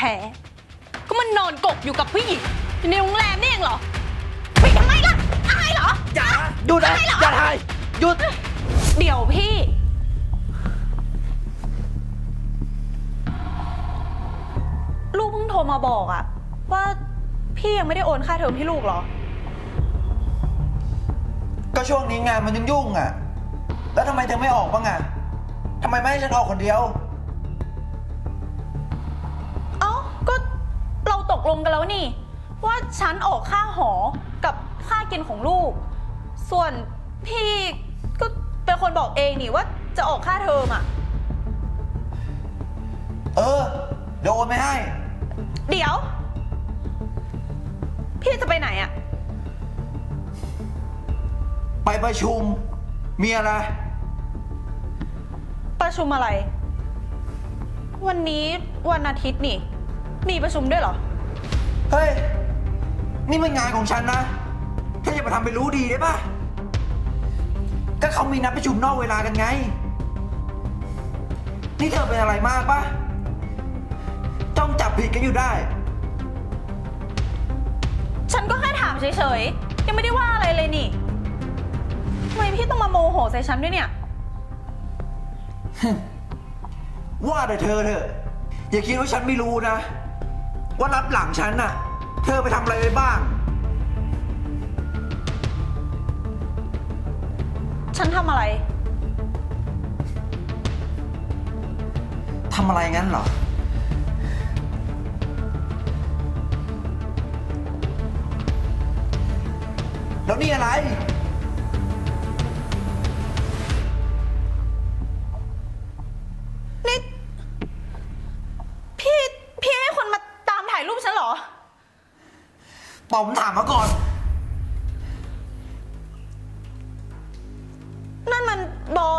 ท้ก็มันนอนกกอยู่กับผู้หญิงอยู่ในโรงแรมนี่เองเหรอไปทำไมล่ะอายเหรออย่าหยุดนะอย่าถ่ายหยุด เดี๋ยวพี่ ลูกเพิ่งโทรมาบอกอะว่าพี่ยังไม่ได้โอนค่าเทอมให้ลูกเหรอ ก็ช่วงนี้งานมันยุ่งๆอะ แล้วทำไมเธอไม่ออกบ้างอะทำไมไม่ให้ฉันออกคนเดียว กลงกันแล้วนี่ ว่าฉันออกค่าหอกับค่ากินของลูก ส่วนพี่ก็เป็นคนบอกเองนี่ว่าจะออกค่าเทอมอะเออเดี๋ยวโอนไม่ให้ เดี๋ยว พี่จะไปไหนอะไปประชุม มีอะไร ประชุมอะไร วันนี้วันอาทิตย์นี่ มีประชุมด้วยเหรอ เฮ้ย นี่มันงานของฉันนะเธออย่ามาทำเป็นรู้ดีได้ปะก็เขามีนัดประชุมนอกเวลากันไง นี่เธอเป็นอะไรมากปะจ้องจับผิดกันอยู่ได้ ฉันก็แค่ถามเฉยๆ ยังไม่ได้ว่าอะไรเลยนี่ทำไมพี่ต้องมาโมโหใส่ฉันด้วยเนี่ย ว่าแต่เธอเถอะ อย่าคิดว่าฉันไม่รู้นะ ว่ารับหลังฉันน่ะ เธอไปทำอะไรไว้บ้าง ฉันทำอะไร ทำอะไรงั้นเหรอ แล้วนี่อะไร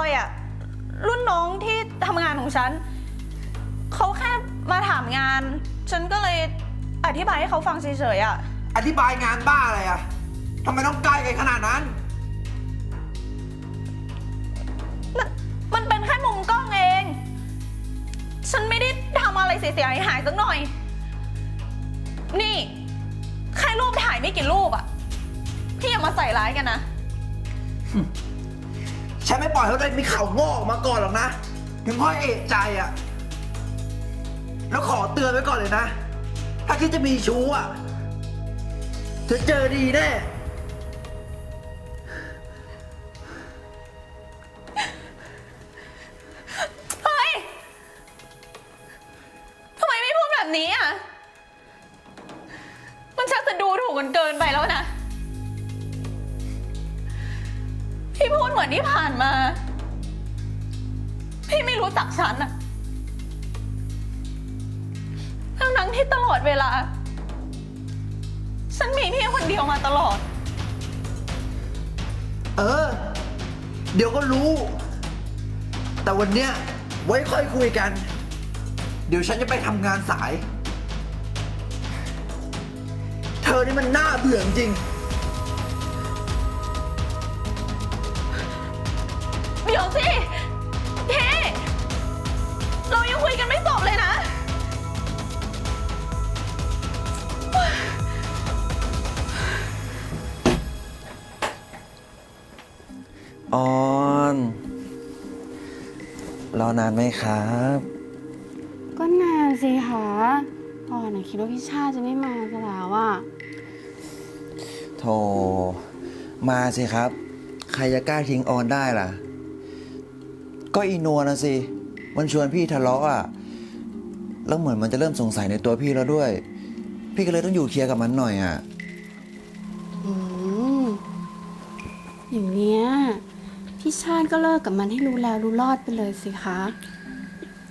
อยอะรุ่นน้องที่ทำงานของฉัน เขาแค่มาถามงาน ฉันก็เลยอธิบายให้เขาฟังเฉยๆอะอธิบายงานบ้าอะไรอะทำไมต้องใกล้กันขนาดนั้น มันมันเป็นแค่มุมกล้องเอง ฉันไม่ได้ทำอะไรเสียหายหายๆสักหน่อย นี่ แค่รูปถ่ายไม่กี่รูปอะพี่อย่ามาใส่ร้ายกันนะ ฉันไม่ปล่อยให้ได้มีเข่างอกออกมาก่อนหรอกนะ ถึงพ่อเอกใจอะแล้วขอเตือนไว้ก่อนเลยนะ ถ้าคิดจะมีชู้อะเธอเจอดีแน่ ตลอดเวลา ฉันมีพี่คนเดียวมาตลอด เออ เดี๋ยวก็รู้ แต่วันเนี้ยไว้ค่อยคุยกัน เดี๋ยวฉันจะไปทำงานสาย เธอนี่มันน่าเบื่อจริง เดี๋ยวสิ ออน รอนานไหมครับ ก็นานสิคะพ่อน่ะคิดว่าพี่ชาติจะไม่มาซะแล้วอะโทรมาสิครับ ใครจะกล้าทิ้งออนได้ล่ะ ก็อีนัวนะสิ มันชวนพี่ทะเลาะอะ แล้วเหมือนมันจะเริ่มสงสัยในตัวพี่แล้วด้วย พี่ก็เลยต้องอยู่เคลียร์กับมันหน่อยอะ อืมอย่างเนี้ย พี่ชาติก็เลิกกับมันให้รู้แล้วรู้รอดไปเลยสิคะ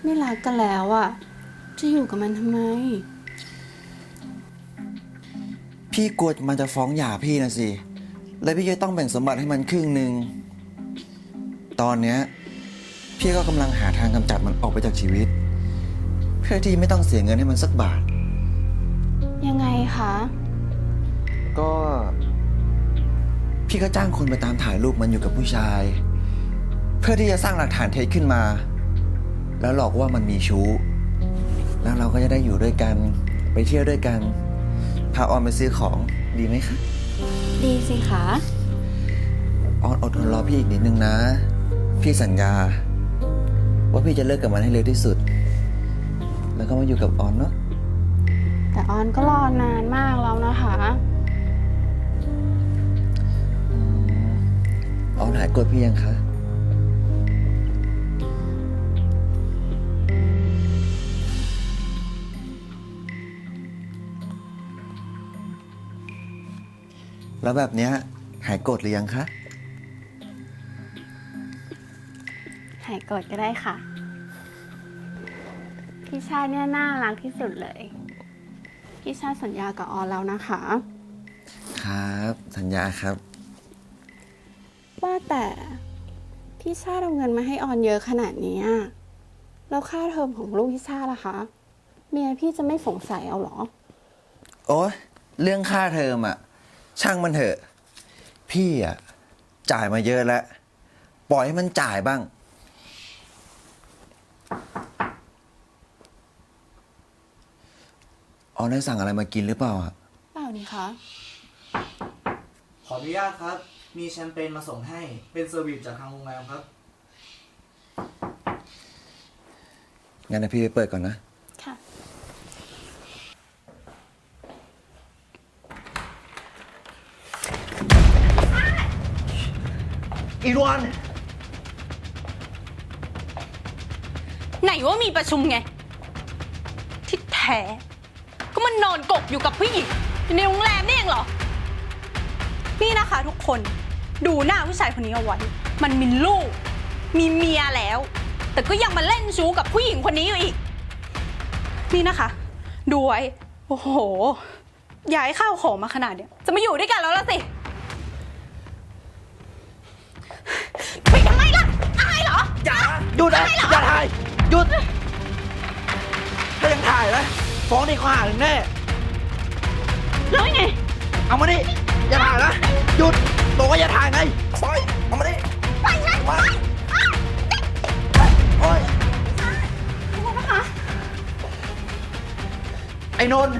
ไม่รักกันแล้วอะจะอยู่กับมันทำไม พี่กลัวมันจะฟ้องหย่าพี่นะสิ แล้วพี่จะต้องแบ่งสมบัติให้มันครึ่งหนึ่ง ตอนเนี้ยพี่ก็กำลังหาทางกำจัดมันออกไปจากชีวิต เพื่อที่ไม่ต้องเสียเงินให้มันสักบาท ยังไงคะ ก็ พี่ก็จ้างคนไปตามถ่ายรูปมันอยู่กับผู้ชาย เพื่อที่จะสร้างหลักฐานเท็จขึ้นมา แล้วหลอกว่ามันมีชู้ แล้วเราก็จะได้อยู่ด้วยกัน ไปเที่ยวด้วยกัน พาออนไปซื้อของดีไหมคะดีสิคะออนอดทนรอพี่อีกนิดนึงนะ พี่สัญญา ว่าพี่จะเลิกกับมันให้เร็วที่สุด แล้วก็มาอยู่กับออนเนาะแต่ออนก็รอนานมากแล้วนะคะ ออนหายโกรธพี่ยังคะแล้วแบบเนี้ยหายโกรธหรือยังคะ หายโกรธก็ได้ค่ะ พี่ชาติเนี่ยน่ารักที่สุดเลย พี่ชาติสัญญากับออนแล้วนะคะ ครับ สัญญาครับว่า แต่ พี่ชาติเอาเงินมาให้ออนเยอะขนาดนี้อะแล้วค่าเทอมของลูกพี่ชาติล่ะคะเมียพี่จะไม่สงสัยเอาเหรอ โอ้ยเรื่องค่าเทอมอะช่างมันเถอะ พี่อะจ่ายมาเยอะแล้ว ปล่อยให้มันจ่ายบ้าง ออนได้สั่งอะไรมากินหรือเปล่าอะเปล่านี่คะ ขออนุญาตครับ มีแชมเปญมาส่งให้ เป็นเซอร์วิสจากทางโรงแรมครับ งั้นนะพี่ไปเปิดก่อนนะ ค่ะ อีนวลไหนว่ามีประชุมไง ที่แท้ก็มันนอนกกอยู่กับผู้หญิงอยู่ในโรงแรมนี่เองเหรอ นี่นะคะทุก คน ดูหน้าผู้ชายคนนี้เอาไว้ มันมีลูก มีเมียแล้ว แต่ก็ยังมาเล่นชู้กับผู้หญิงคนนี้อยู่อีก นี่นะคะ ดูไว้ โอ้โห ย้ายข้าวของมาขนาดเนี้ย จะมาอยู่ด้วยกันแล้วละสิ ไปทำไมล่ะ อายเหรออย่าหยุดนะอย่าถ่ายหยุดถ้ายังถ่ายนะฟ้องในข้อหาถึงแน่ แล้วยังไง เอามานี่ อย่าถ่ายนะ หยุดบอกว่าอย่าถ่ายไงปล่อยเอามานี่ไปฉันไปโอ้ยไอ้นนท์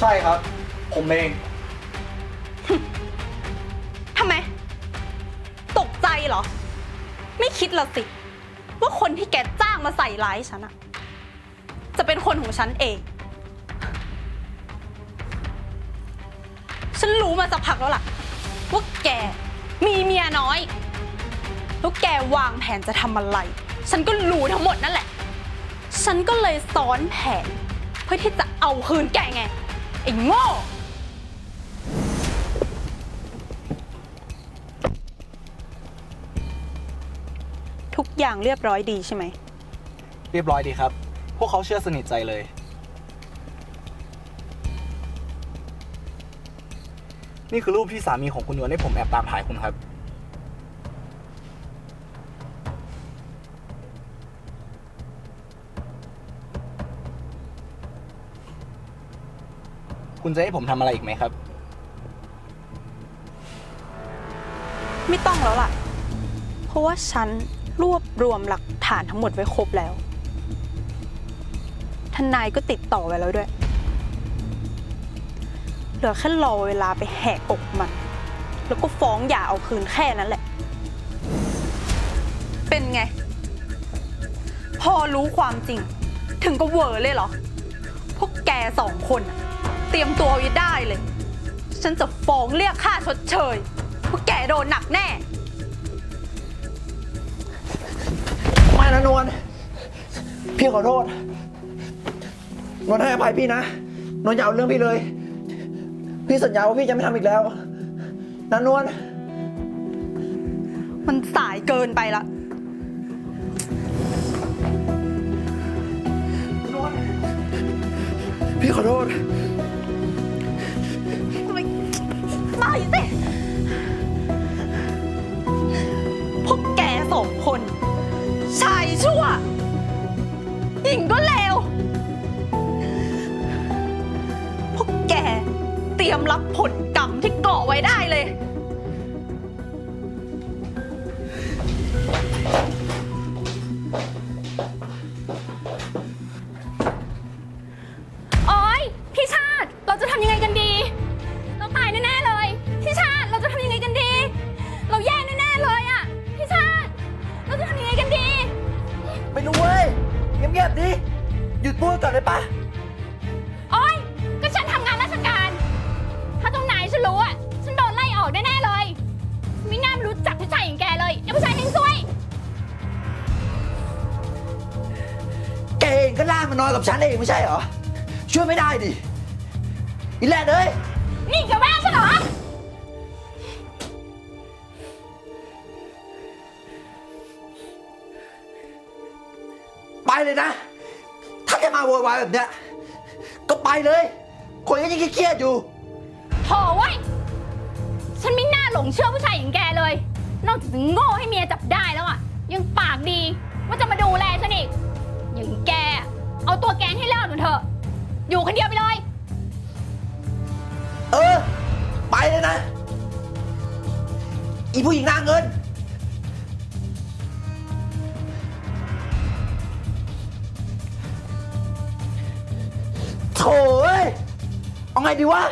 ใช่ครับ ผมเอง ทำไม ตกใจเหรอ ไม่คิดละสิ ว่าคนที่แกจ้างมาใส่ร้ายฉันอะจะเป็นคนของฉันเอง ฉันรู้มาสักพักแล้วล่ะว่าแกมีเมียน้อย แล้วแกวางแผนจะทำอะไร ฉันก็รู้ทั้งหมดนั่นแหละ ฉันก็เลยซ้อนแผน เพื่อที่จะเอาคืนแกไง ไอ้โง่ ทุกอย่างเรียบร้อยดีใช่ไหม เรียบร้อยดีครับ พวกเขาเชื่อสนิทใจเลย นี่คือรูปที่สามีของคุณนวลให้ผมแอบตามถ่ายคุณครับ คุณจะให้ผมทำอะไรอีกไหมครับ ไม่ต้องแล้วล่ะ เพราะว่าฉันรวบรวมหลักฐานทั้งหมดไว้ครบแล้ว ทนายก็ติดต่อไว้แล้วด้วย เหลือแค่รอเวลาไปแหกอกมัน แล้วก็ฟ้องหย่าเอาคืนแค่นั้นแหละ เป็นไง พอรู้ความจริง ถึงก็เวอร์เลยเหรอ พวกแกสองคนน่ะเตรียมตัวไว้ได้เลย ฉันจะฟ้องเรียกค่าชดเชย พวกแกโดนหนักแน่ ไม่นะนวลพี่ขอโทษนวลให้อภัยพี่นะนวลอย่าเอาเรื่องพี่เลย พี่สัญญาว่าพี่จะไม่ทำอีกแล้วนะนวลมันสายเกินไปละนวลพี่ขอโทษไม่สิพวกแกสองคน ชายชั่วหญิงก็เลว ยมรับผล ออกแน่ ๆ เลย ไม่น่ามารู้จักผู้ชายอย่างแกเลยไอ้ผู้ชายทิ้งซวย แกเองก็ล่ากมานอนกับฉันเองไม่ใช่เหรอ ช่วยไม่ได้ดิ อีแลนเอ้ย นี่แกว่าฉันเหรอ ไปเลยนะ ถ้าจะมาโวยวายแบบเนี้ย ก็ไปเลย คนก็ยังเครียดๆอยู่ โถเว้ยฉันไม่น่า หลงเชื่อผู้ชายอย่างแกเลย นอกจากจะโง่ให้เมียจับได้แล้วอะ ยังปากดีว่าจะมาดูแลฉันอีก อย่างแก เอาตัวแกให้รอดมันเถอะ อยู่คนเดียวไปเลย เออ ไปเลยนะ อีผู้หญิงหน้าเงิน โถ่เอ้ยเอาไงดีวะ